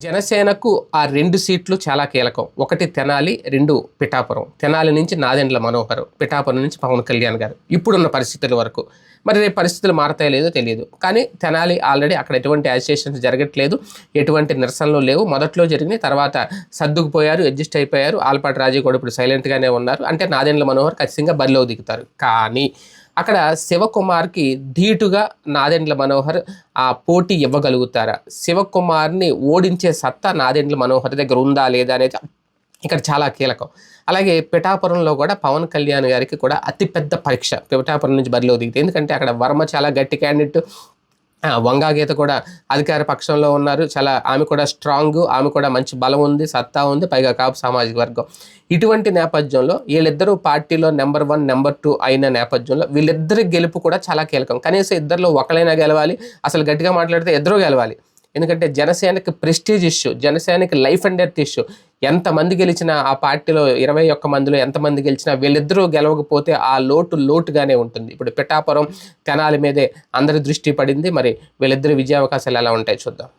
జనసేనకు ఆ రెండు సీట్లు చాలా కీలకం. ఒకటి తెనాలి రెండు పిఠాపురం. తెనాలి నుంచి నాదెండ్ల మనోహర్ పిఠాపురం నుంచి పవన్ కళ్యాణ్ గారు. ఇప్పుడున్న పరిస్థితుల వరకు. మరి రేపు పరిస్థితులు మారతాయో లేదో తెలియదు. కానీ తెనాలి ఆల్రెడీ అక్కడ ఎటువంటి అజిటేషన్స్ జరగట్లేదు. ఎటువంటి నిరసనలు లేవు. మొదట్లో జరిగినాయి తర్వాత సర్దుకుపోయారు అడ్జస్ట్ అయిపోయారు. ఆల్పాటి రాజీ కూడా ఇప్పుడు సైలెంట్గానే ఉన్నారు. అంటే నాదెండ్ల మనోహర్ ఖచ్చితంగా బరిలో దిగుతారు. కానీ అక్కడ శివకుమార్కి ధీటుగా నాదెండ్ల మనోహర్ ఆ పోటీ ఇవ్వగలుగుతారా? శివకుమార్ని ఓడించే సత్తా నాదెండ్ల మనోహర్ దగ్గర ఉందా లేదా అనేది ఇక్కడ చాలా కీలకం. అలాగే పిఠాపురంలో కూడా పవన్ కళ్యాణ్ గారికి కూడా అతిపెద్ద పరీక్ష. పిఠాపురం నుంచి బరిలో దిగితే ఎందుకంటే అక్కడ వర్మ చాలా గట్టి క్యాండిడేట్. వంగా గీత కూడా అధికార పక్షంలో ఉన్నారు. చాలా ఆమె కూడా స్ట్రాంగ్ ఆమె కూడా మంచి బలం ఉంది సత్తా ఉంది పైగా కాపు సామాజిక వర్గం. ఇటువంటి నేపథ్యంలో వీళ్ళిద్దరూ పార్టీలో నెంబర్ వన్ నెంబర్ టూ అయిన నేపథ్యంలో వీళ్ళిద్దరి గెలుపు కూడా చాలా కీలకం. కనీసం ఇద్దరిలో ఒకరైనా గెలవాలి అసలు గట్టిగా మాట్లాడితే ఇద్దరూ గెలవాలి. ఎందుకంటే జనసేనకి ప్రెస్టీజ్ ఇష్యూ జనసేనకి లైఫ్ అండ్ డెత్ ఇష్యూ. ఎంతమంది గెలిచినా ఆ పార్టీలో ఇరవై ఒక్క మందిలో ఎంతమంది గెలిచినా వీళ్ళిద్దరూ గెలవకపోతే ఆ లోటు లోటుగానే ఉంటుంది. ఇప్పుడు పిఠాపురం తెనాలి మీదే అందరి దృష్టి పడింది. మరి వీళ్ళిద్దరు విజయావకాశాలు ఎలా ఉంటాయి చూద్దాం.